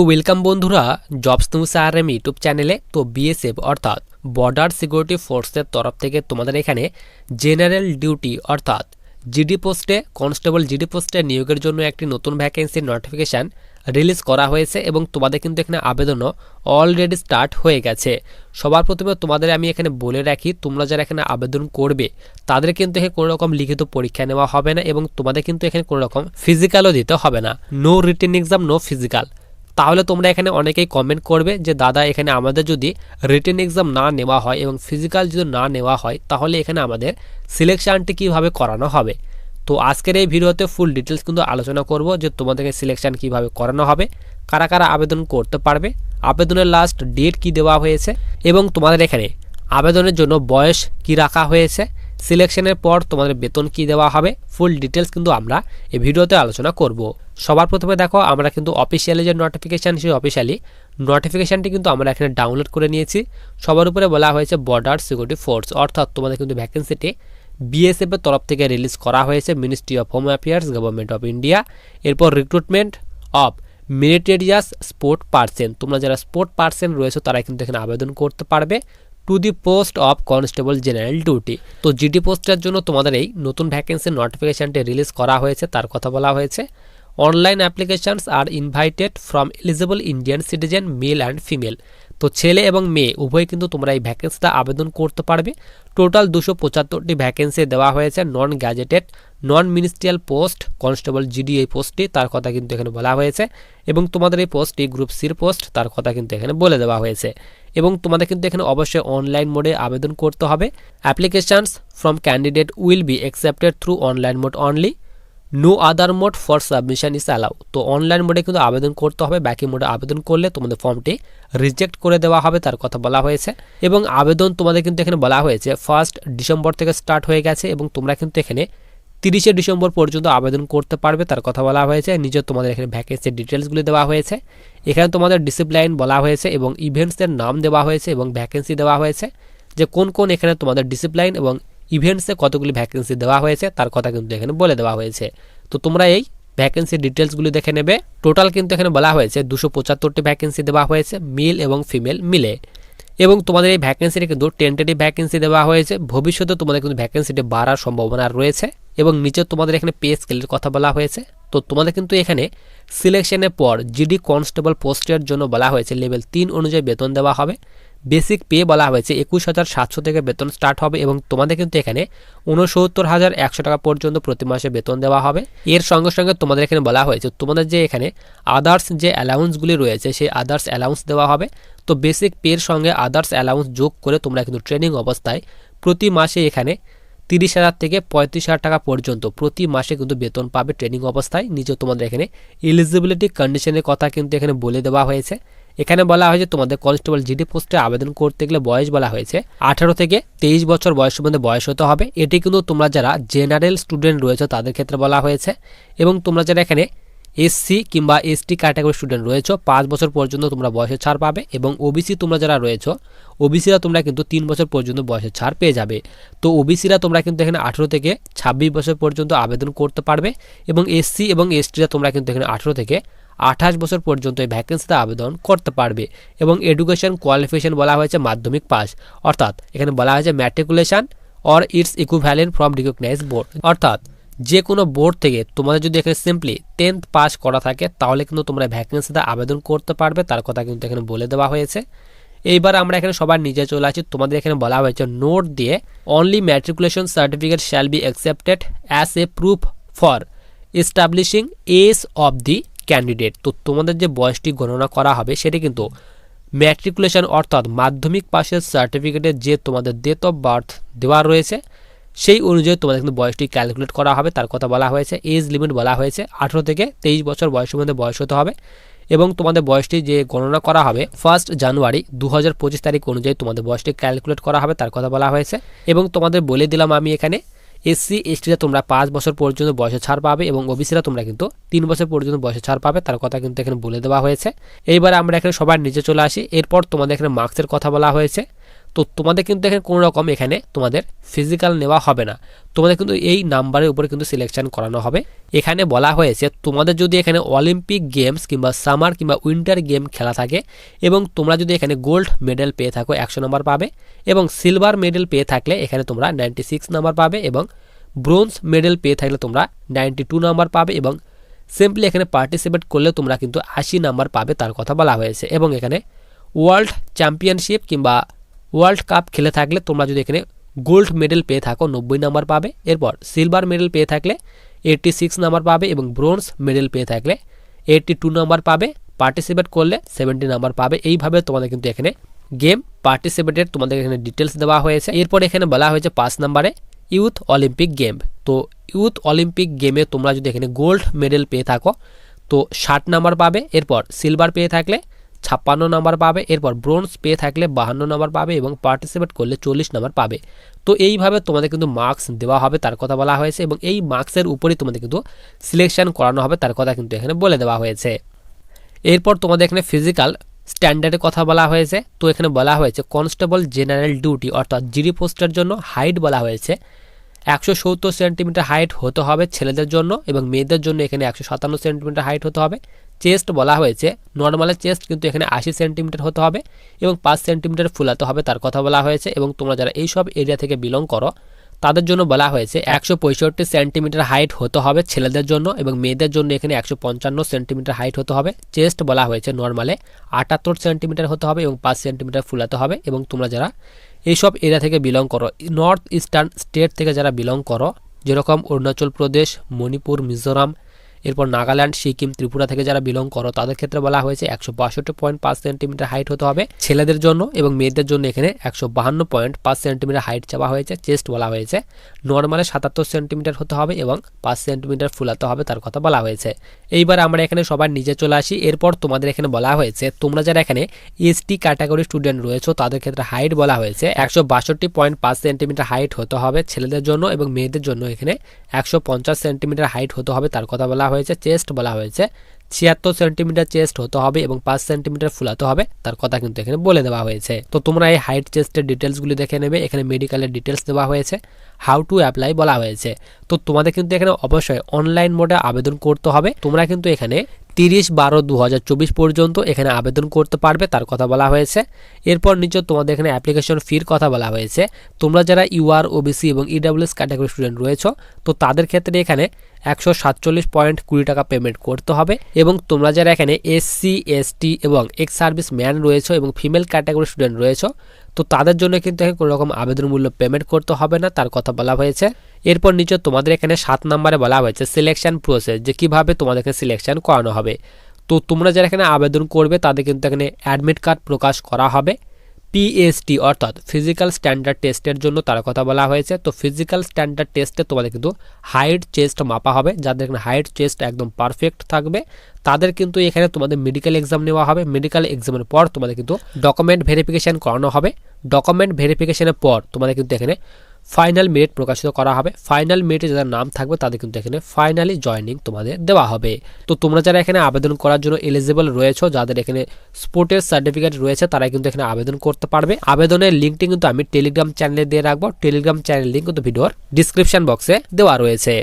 তো ওয়েলকাম বন্ধুরা jobs news R M YouTube চ্যানেলে তো বিএসএফ অর্থাৎ বর্ডার সিকিউরিটি ফোর্সের তরফ থেকে তোমাদের এখানে জেনারেল ডিউটি অর্থাৎ জিডি পোস্টে কনস্টেবল জিডি পোস্টে নিয়োগের জন্য একটি নতুন ভ্যাকেন্সির নোটিফিকেশান রিলিজ করা হয়েছে এবং তোমাদের কিন্তু এখানে আবেদনও অলরেডি স্টার্ট হয়ে গেছে। সবার প্রথমে তোমাদের আমি এখানে বলে রাখি, তোমরা যারা এখানে আবেদন করবে, তাদের কিন্তু এখানে কোনো রকম লিখিত পরীক্ষা নেওয়া হবে না এবং তোমাদের কিন্তু এখানে কোনো রকম ফিজিক্যালও দিতে হবে না। No written exam no physical তাহলে তোমরা এখানে অনেকেই কমেন্ট করবে যে, দাদা, এখানে আমাদের যদি রিটেন এক্সাম না নেওয়া হয় এবং ফিজিক্যাল যদি না নেওয়া হয়, তাহলে এখানে আমাদের সিলেকশানটি কীভাবে করানো হবে? তো আজকের এই ভিডিওতে ফুল ডিটেলস কিন্তু আলোচনা করব যে, তোমাদেরকে সিলেকশান কীভাবে করানো হবে, কারা কারা আবেদন করতে পারবে, আবেদনের লাস্ট ডেট কি দেওয়া হয়েছে, এবং তোমাদের এখানে আবেদনের জন্য বয়স কি রাখা হয়েছে সিলেকশনের পর তোমাদের বেতন কি দেওয়া হবে ফুল ডিটেলস কিন্তু আমরা এই ভিডিওতে আলোচনা করব। সবার প্রথমে দেখো, আমরা কিন্তু অফিসিয়ালি যে নোটিফিকেশান সেই অফিসিয়ালি নোটিফিকেশানটি কিন্তু আমরা এখানে ডাউনলোড করে নিয়েছি। সবার উপরে বলা হয়েছে বর্ডার সিকিউরিটি ফোর্স অর্থাৎ তোমাদের কিন্তু ভ্যাকেন্সিটি বিএসএফ এর তরফ থেকে রিলিজ করা হয়েছে ministry of home affairs government of India এরপর recruitment of meritorious sport person তোমরা যারা স্পোর্ট পার্সেন রয়েছে, তারা কিন্তু এখানে আবেদন করতে পারবে to the post of constable general duty তো জিডি পোস্টের জন্য তোমাদের এই নতুন ভ্যাকেন্সির নোটিফিকেশানটি রিলিজ করা হয়েছে, তার কথা বলা হয়েছে। Online applications are invited from eligible Indian citizen male and female তো ছেলে এবং মেয়ে, উভয় কিন্তু তোমরা এই ভ্যাকেন্সিটা আবেদন করতে পারবে। টোটাল দুশো পঁচাত্তরটি ভ্যাকেন্সি দেওয়া হয়েছে non gazetted non ministerial post constable GD এই পোস্টটি তার কথা কিন্তু এখানে বলা হয়েছে। এবং তোমাদের এই পোস্টটি গ্রুপ সির পোস্ট তার কথা কিন্তু এখানে বলে দেওয়া হয়েছে। এবং তোমাদের কিন্তু এখানে অবশ্যই অনলাইন মোডে আবেদন করতে হবে। Applications from candidate will be accepted through online mode only no other mode for submission is allow তো অনলাইন মোডে কিন্তু আবেদন করতে হবে ব্যাকি মোডে আবেদন করলে তোমাদের ফর্মটি রিজেক্ট করে দেওয়া হবে, তার কথা বলা হয়েছে। এবং আবেদন তোমাদের কিন্তু এখানে বলা হয়েছে ফার্স্ট ডিসেম্বর থেকে স্টার্ট হয়ে গেছে এবং তোমরা কিন্তু এখানে তিরিশে ডিসেম্বর পর্যন্ত আবেদন করতে পারবে, তার কথা বলা হয়েছে। নিজের তোমাদের এখানে ভ্যাকেন্সির ডিটেলসগুলি দেওয়া হয়েছে। এখানে তোমাদের ডিসিপ্লাইন বলা হয়েছে এবং ইভেন্টসের নাম দেওয়া হয়েছে এবং ভ্যাকেন্সি দেওয়া হয়েছে। যে কোন কোন এখানে তোমাদের ডিসিপ্লাইন এবং ইভেন্টসে কতগুলি ভ্যাকেন্সি দেওয়া হয়েছে, তার কথা কিন্তু এখানে বলে দেওয়া হয়েছে। তো তোমরা এই ভ্যাকেন্সি ডিটেলসগুলি দেখে নেবে। টোটাল কিন্তু এখানে বলা হয়েছে দুশো পঁচাত্তরটি ভ্যাকেন্সি দেওয়া হয়েছে মেল এবং ফিমেল মিলে। এবং তোমাদের এই ভ্যাকেন্সিটি কিন্তু টেন্টেটিভ ভ্যাকেন্সি দেওয়া হয়েছে। ভবিষ্যতে তোমাদের কিন্তু ভ্যাকেন্সিটি বাড়ার সম্ভাবনা রয়েছে। এবং নিচে তোমাদের এখানে পে স্কেলের কথা বলা হয়েছে। তো তোমাদের কিন্তু এখানে সিলেকশনের পর জিডি কনস্টেবল পোস্টের জন্য বলা হয়েছে লেভেল তিন অনুযায়ী বেতন দেওয়া হবে। বেসিক পে বলা হয়েছে, একুশ হাজার সাতশো থেকে বেতন স্টার্ট হবে এবং তোমাদের কিন্তু এখানে উনসত্তর হাজার একশো টাকা পর্যন্ত প্রতি মাসে বেতন দেওয়া হবে। এর সঙ্গে সঙ্গে তোমাদের এখানে বলা হয়েছে, তোমাদের যে এখানে আদার্স যে অ্যালাউন্সগুলি রয়েছে, সেই আদার্স অ্যালাউন্স দেওয়া হবে। তো বেসিক পের সঙ্গে আদার্স অ্যালাউন্স যোগ করে তোমরা কিন্তু ট্রেনিং অবস্থায় প্রতি মাসে এখানে তিরিশ হাজার থেকে পঁয়ত্রিশ হাজার টাকা পর্যন্ত প্রতি মাসে কিন্তু বেতন পাবে ট্রেনিং অবস্থায়। নিচে তোমাদের এখানে এলিজিবিলিটি কন্ডিশনের কথা কিন্তু এখানে বলে দেওয়া হয়েছে। এখানে বলা হয়েছে তোমাদের কনস্টেবল জিডি পোস্টে আবেদন করতে গেলে বয়স বলা হয়েছে আঠারো থেকে তেইশ বছর বয়সের মধ্যে বয়স হতে হবে। এটি কিন্তু তোমরা যারা জেনারেল স্টুডেন্ট রয়েছে তাদের ক্ষেত্রে বলা হয়েছে এবং তোমরা যারা এখানে এসসি কিংবা এসটি ক্যাটাগরি স্টুডেন্ট রয়েছে, পাঁচ বছর পর্যন্ত তোমরা বয়সের ছাড় পাবে এবং ওবিসি তোমরা যারা রয়েছে ওবিসিরা তোমরা কিন্তু তিন বছর পর্যন্ত বয়সের ছাড় পেয়ে যাবে। তো ওবিসিরা তোমরা কিন্তু এখানে আঠেরো থেকে ছাব্বিশ বছর পর্যন্ত আবেদন করতে পারবে এবং এসসি এবং এসটিরা তোমরা কিন্তু এখানে আঠেরো থেকে আঠাশ বছর পর্যন্ত এই ভ্যাকেন্সিতে আবেদন করতে পারবে এবং এডুকেশন কোয়ালিফিকেশন বলা হয়েছে মাধ্যমিক পাস অর্থাৎ এখানে বলা হয়েছে matriculation or its equivalent from recognize board অর্থাৎ যে কোনো বোর্ড থেকে তোমাদের যদি এখানে সিম্পলি টেন্থ পাস করা থাকে, তাহলে কিন্তু তোমরা ভ্যাকেন্সিতে আবেদন করতে পারবে। তার কথা কিন্তু এখানে বলে দেওয়া হয়েছে। এইবার আমরা এখানে সবার নিজে চলে আসি। তোমাদের এখানে বলা হয়েছে নোট দিয়ে only matriculation certificate shall be accepted as a proof for establishing age of the candidate তো তোমাদের যে বয়সটি গণনা করা হবে, সেটি কিন্তু ম্যাট্রিকুলেশন অর্থাৎ মাধ্যমিক পাশের সার্টিফিকেটের যে তোমাদের ডেট অফ বার্থ দেওয়া রয়েছে, সেই অনুযায়ী তোমাদের কিন্তু বয়সটি ক্যালকুলেট করা হবে, তার কথা বলা হয়েছে এজ লিমিট বলা হয়েছে, আঠেরো থেকে তেইশ বছর বয়সের মধ্যে বয়স হতে হবে এবং তোমাদের বয়সটি যে গণনা করা হবে ফার্স্ট জানুয়ারি দু হাজার পঁচিশ তারিখ অনুযায়ী তোমাদের বয়সটি ক্যালকুলেট করা হবে, তার কথা বলা হয়েছে এবং তোমাদের বলে দিলাম আমি এখানে এসসি এসটিরা তোমরা পাঁচ বছর পর্যন্ত বয়সে ছাড় পাবে এবং ওবিসিরা তোমরা কিন্তু তিন বছর পর্যন্ত বয়সে ছাড় পাবে। তার কথা কিন্তু এখানে বলে দেওয়া হয়েছে। এইবার আমরা এখানে সবার নিচে চলে আসি। এরপর তোমাদের এখানে মার্কসের কথা বলা হয়েছে। তো তোমাদের কিন্তু এখানে কোনো রকম এখানে তোমাদের ফিজিক্যাল নেওয়া হবে না। তোমাদের কিন্তু এই নাম্বারের উপরে কিন্তু সিলেকশন করানো হবে। এখানে বলা হয়েছে, তোমাদের যদি এখানে অলিম্পিক গেমস কিংবা সামার কিংবা উইন্টার গেম খেলা থাকে এবং তোমরা যদি এখানে গোল্ড মেডেল পেয়ে থাকো, একশো নম্বর পাবে এবং সিলভার মেডেল পেয়ে থাকলে এখানে তোমরা নাইনটি সিক্স নাম্বার পাবে এবং ব্রোঞ্জ মেডেল পেয়ে থাকলে তোমরা নাইনটি টু নাম্বার পাবে এবং সিম্পলি এখানে পার্টিসিপেট করলে তোমরা কিন্তু আশি নাম্বার পাবে, তার কথা বলা হয়েছে। এবং এখানে ওয়ার্ল্ড চ্যাম্পিয়নশিপ কিংবা ওয়ার্ল্ড কাপ খেলে থাকলে তোমরা যদি এখানে গোল্ড মেডেল পেয়ে থাকো, নব্বই নাম্বার পাবে। এরপর সিলভার মেডেল পেয়ে থাকলে এইটটি সিক্স নাম্বার পাবে এবং ব্রোঞ্জ মেডেল পেয়ে থাকলে এইটটি টু নাম্বার পাবে। পার্টিসিপেট করলে সেভেন্টি নাম্বার পাবে। এইভাবে তোমাদের কিন্তু এখানে গেম পার্টিসিপেটের তোমাদের এখানে ডিটেলস দেওয়া হয়েছে। এরপর এখানে বলা হয়েছে পাঁচ নাম্বারে ইউথ অলিম্পিক গেম তো ইউথ অলিম্পিক গেমে তোমরা যদি এখানে গোল্ড মেডেল পেয়ে থাকো, তো ষাট নাম্বার পাবে। এরপর সিলভার পেয়ে থাকলে ছাপ্পান্ন নাম্বার পাবে, এরপর ব্রোঞ্জ পেয়ে থাকলে বাহান্ন নাম্বার পাবে এবং পার্টিসিপেট করলে চল্লিশ নাম্বার পাবে। তো এইভাবে তোমাদের কিন্তু মার্কস দেওয়া হবে, তার কথা বলা হয়েছে এবং এই মার্কসের উপরেই তোমাদের কিন্তু সিলেকশন করানো হবে, তার কথা কিন্তু এখানে বলে দেওয়া হয়েছে। এরপর তোমাদের এখানে ফিজিক্যাল স্ট্যান্ডার্ডের কথা বলা হয়েছে, তো এখানে বলা হয়েছে কনস্টেবল জেনারেল ডিউটি, অর্থাৎ জিডি পোস্টের জন্য হাইট বলা হয়েছে। একশো সত্তর সেন্টিমিটার হাইট হতে হবে ছেলেদের জন্য এবং মেয়েদের জন্য এখানে একশো সাতান্ন সেন্টিমিটার হাইট হতে হবে। চেস্ট বলা হয়েছে। নর্মালের চেস্ট কিন্তু এখানে আশি সেন্টিমিটার হতে হবে এবং পাঁচ সেন্টিমিটার ফুলাতে হবে তার কথা বলা হয়েছে এবং তোমরা যারা এইসব এরিয়া থেকে বিলং করো, তাদের জন্য বলা হয়েছে একশো পঁয়ষট্টি সেন্টিমিটার হাইট হতে হবে ছেলেদের জন্য এবং মেয়েদের জন্য এখানে একশো পঞ্চান্ন সেন্টিমিটার হাইট হতে হবে। চেস্ট বলা হয়েছে নর্মালে আটাত্তর সেন্টিমিটার হতে হবে এবং পাঁচ সেন্টিমিটার ফুলাতে হবে এবং তোমরা যারা এইসব এরিয়া থেকে বিলং করো নর্থ ইস্টার্ন স্টেট থেকে যারা বিলং করো, যেরকম অরুণাচল প্রদেশ, মণিপুর, মিজোরাম এরপর নাগাল্যান্ড, সিকিম, ত্রিপুরা থেকে যারা বিলং করো, তাদের ক্ষেত্রে বলা হয়েছে একশো বাষট্টি পয়েন্ট পাঁচ সেন্টিমিটার হাইট হতে হবে ছেলেদের জন্য এবং মেয়েদের জন্য এখানে একশো বাহান্ন পয়েন্ট পাঁচ সেন্টিমিটার হাইট চাওয়া হয়েছে চেস্ট বলা হয়েছে। নর্মালে সাতাত্তর সেন্টিমিটার হতে হবে এবং পাঁচ সেন্টিমিটার ফুলাতে হবে তার কথা বলা হয়েছে। এইবার আমরা এখানে সবার নিচে চলে আসি। এরপর তোমাদের এখানে বলা হয়েছে, তোমরা যারা এখানে এসটি ক্যাটাগরি স্টুডেন্ট রয়েছে, তাদের ক্ষেত্রে হাইট বলা হয়েছে একশো বাষট্টি পয়েন্ট পাঁচ সেন্টিমিটার হাইট হতে হবে ছেলেদের জন্য এবং মেয়েদের জন্য এখানে একশো পঞ্চাশ সেন্টিমিটার হাইট হতে হবে তার কথা বলা হয়েছে, চেস্ট বলা হয়েছে। ছিয়াত্তর সেন্টিমিটার চেস্ট হতে হবে এবং পাঁচ সেন্টিমিটার ফুলাতে হবে, তার কথা কিন্তু এখানে বলে দেওয়া হয়েছে। তো তোমরা এই হাইট চেস্টের ডিটেলসগুলি দেখে নেবে, এখানে মেডিকেলের ডিটেলস দেওয়া হয়েছে হাউ টু অ্যাপ্লাই বলা হয়েছে। তো তোমাদের কিন্তু এখানে অবশ্যই অনলাইন মোডে আবেদন করতে হবে। তোমরা কিন্তু এখানে তিরিশ বারো দু পর্যন্ত এখানে আবেদন করতে পারবে, তার কথা বলা হয়েছে। এরপর নিচে তোমাদের এখানে অ্যাপ্লিকেশন ফির কথা বলা হয়েছে। তোমরা যারা ইউআর ওবিসি এবং ইডাব্লিউএস ক্যাটাগরি স্টুডেন্ট রয়েছ, তো তাদের ক্ষেত্রে এখানে একশো সাতচল্লিশ পয়েন্ট কুড়ি টাকা পেমেন্ট করতে হবে এবং তোমরা যারা এখানে এসসি এসটি এবং এক্স সার্ভিস ম্যান রয়েছে এবং ফিমেল ক্যাটাগরি স্টুডেন্ট রয়েছে, তো তাদের জন্য কিন্তু এখানে কোনো রকম আবেদন মূল্য পেমেন্ট করতে হবে না, তার কথা বলা হয়েছে। এরপর নিচে তোমাদের এখানে সাত নম্বরে বলা হয়েছে সিলেকশন প্রসেস যে কীভাবে তোমাদেরকে সিলেকশন করানো হবে। তো তোমরা যারা এখানে আবেদন করবে, তাদের কিন্তু এখানে অ্যাডমিট কার্ড প্রকাশ করা হবে। পিএসটি অর্থাৎ ফিজিক্যাল স্ট্যান্ডার্ড টেস্টের জন্য তার কথা বলা হয়েছে। তো ফিজিক্যাল স্ট্যান্ডার্ড টেস্টে তোমাদের কিন্তু হাইট চেস্ট মাপা হবে। যাদের এখানে হাইট চেস্ট একদম পারফেক্ট থাকবে, তাদের কিন্তু এখানে তোমাদের মেডিকেল এক্সাম নেওয়া হবে। মেডিকেল এক্সামের পর তোমাদের কিন্তু ডকুমেন্ট ভেরিফিকেশান করানো হবে। ডকুমেন্ট ভেরিফিকেশনের পর তোমাদের কিন্তু এখানে ফাইনাল মেরিট প্রকাশিত করা হবে। ফাইনাল মেরিটে যাদের নাম থাকবে তাদের কিন্তু এখানে ফাইনালি জয়নিং তোমাদের দেওয়া হবে। তো তোমরা যারা এখানে আবেদন করার জন্য এলিজিবল রয়েছে, যাদের এখানে স্পোর্টের সার্টিফিকেট রয়েছে তারা কিন্তু এখানে আবেদন করতে পারবে। আবেদনের লিঙ্কটি কিন্তু আমি টেলিগ্রাম চ্যানেলে দিয়ে রাখব। টেলিগ্রাম চ্যানেল লিঙ্ক কিন্তু ভিডিওর ডিসক্রিপশন বক্সে দেওয়া রয়েছে।